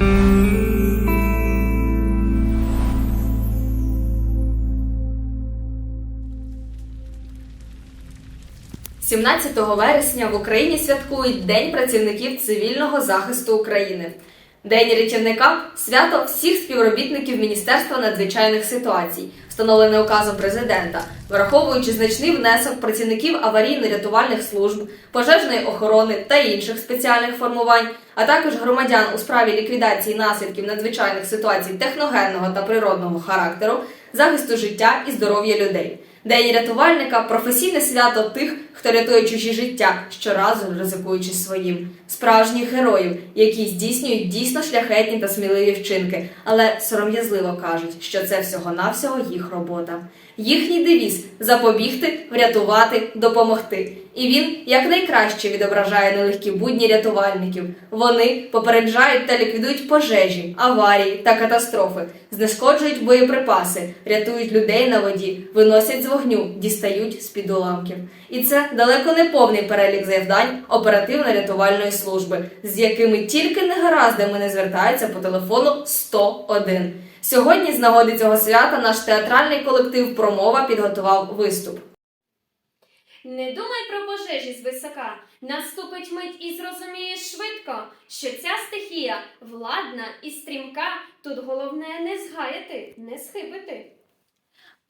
– 17 вересня в Україні святкують День працівників цивільного захисту України. День рятівника свято всіх співробітників Міністерства надзвичайних ситуацій, встановлене указом президента, враховуючи значний внесок працівників аварійно-рятувальних служб, пожежної охорони та інших спеціальних формувань, а також громадян у справі ліквідації наслідків надзвичайних ситуацій техногенного та природного характеру, захисту життя і здоров'я людей. День рятувальника професійне свято тих, хто рятує чужі життя, щоразу ризикуючи своїм, справжніх героїв, які здійснюють дійсно шляхетні та сміливі вчинки, але сором'язливо кажуть, що це всього-навсього їх робота. Їхній девіз запобігти, врятувати, допомогти. І він якнайкраще відображає нелегкі будні рятувальників. Вони попереджають та ліквідують пожежі, аварії та катастрофи, знешкоджують боєприпаси, рятують людей на воді, виносять з вогню, дістають з-під уламків. І це далеко не повний перелік завдань оперативно-рятувальної служби, з якими тільки негараздами не звертаються по телефону 101. Сьогодні, з нагоди цього свята, наш театральний колектив Промова підготував виступ. Не думай про пожежі звисока. Наступить мить і зрозумієш швидко, що ця стихія владна і стрімка. Тут головне не згаяти, не схибити.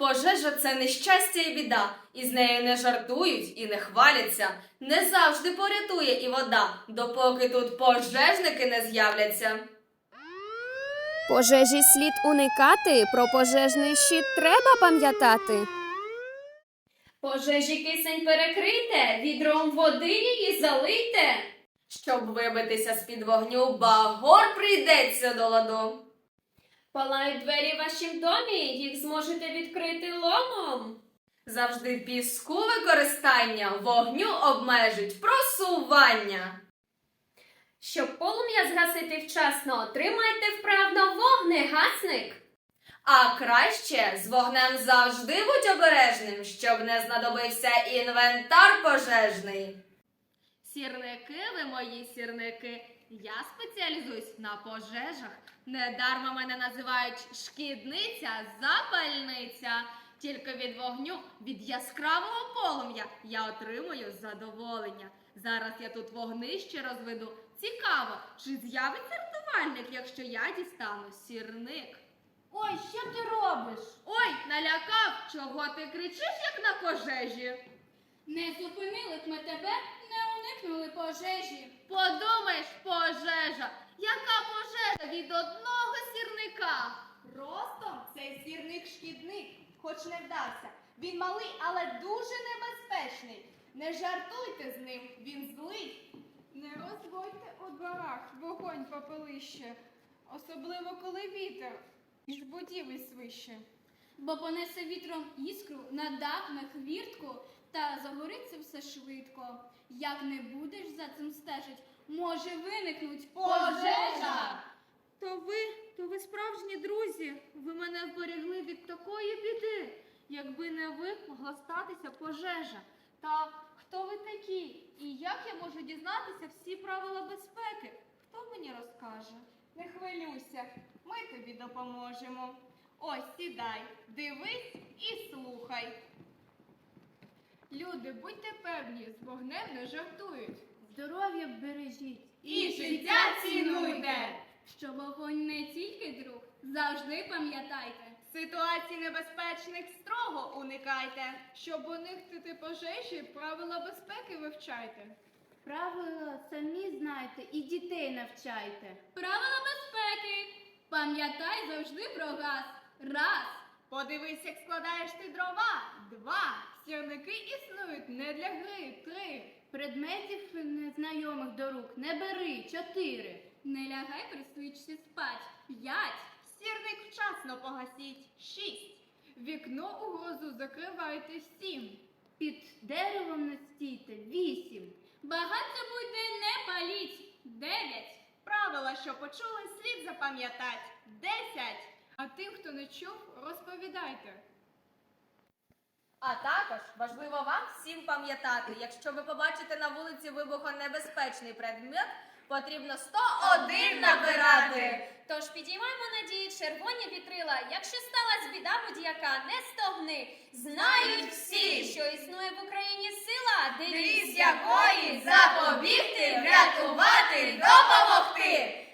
Пожежа це нещастя і біда, і з нею не жартують і не хваляться. Не завжди порятує і вода, допоки тут пожежники не з'являться. Пожежі слід уникати, про пожежний щит треба пам'ятати. Пожежі кисень перекрийте, відром води її залийте. Щоб вибитися з-під вогню, багор прийдеться до ладу. Палають двері в вашім домі, їх зможете відкрити ломом. Завжди піску використання, вогню обмежить просування. Щоб полум'я згасити вчасно, тримайте вправно вогнегасник. А краще з вогнем завжди будь обережним, щоб не знадобився інвентар пожежний. Сірники ви мої сірники. Я спеціалізуюсь на пожежах. Недарма мене називають шкідниця, запальниця. Тільки від вогню, від яскравого полум'я я отримую задоволення. Зараз я тут вогнище розведу. Цікаво, чи з'явиться рятувальник, якщо я дістану сірник. Ой, що ти робиш? Ой, налякав, чого ти кричиш, як на пожежі? Не зупинили б ми тебе, пожежі. Подумаєш, пожежа, яка пожежа від одного сірника? Ростом цей сірник шкідник, хоч не вдався. Він малий, але дуже небезпечний. Не жартуйте з ним, він злий. Не розводьте у дворах вогонь попелище, особливо коли вітер із будівель свище. Бо понесе вітром іскру на дах, на хвіртку, та загориться все швидко. Як не будеш за цим стежить, може виникнуть пожежа. То ви, то ви справжні друзі. Ви мене вберегли від такої біди. Якби не ви, могла статися пожежа. Та хто ви такі? І як я можу дізнатися всі правила безпеки? Хто мені розкаже? Не хвилюйся, ми тобі допоможемо. Ось сідай, дивись і слухай. Люди, будьте певні, з вогнем не жартують. Здоров'я бережіть. І життя цінуйте. Що вогонь не тільки друг, завжди пам'ятайте. Ситуацій небезпечних строго уникайте. Щоб уникнути пожежі, правила безпеки вивчайте. Правила самі знайте і дітей навчайте. Правила безпеки. Пам'ятай завжди про газ. Раз. Подивись, як складаєш ти дрова. Два. Сірники існують не для гри. Три. Предметів незнайомих до рук не бери. Чотири. Не лягай при свічці спать. П'ять. Сірник вчасно погасіть. Шість. Вікно у грозу закривайте сім. Під деревом не стійте. Вісім. Багато буде не паліть. Дев'ять. Правила, що почули, слід запам'ятати. Десять. А тим, хто не чув, розповідайте. А також важливо вам всім пам'ятати, якщо ви побачите на вулиці вибухонебезпечний предмет, потрібно 101 набирати. Тож підіймаємо надії червоні вітрила. Якщо сталася біда будь-яка, не стогни. Знають всі, що існує в Україні сила, девіз якої запобігти, врятувати, допомогти.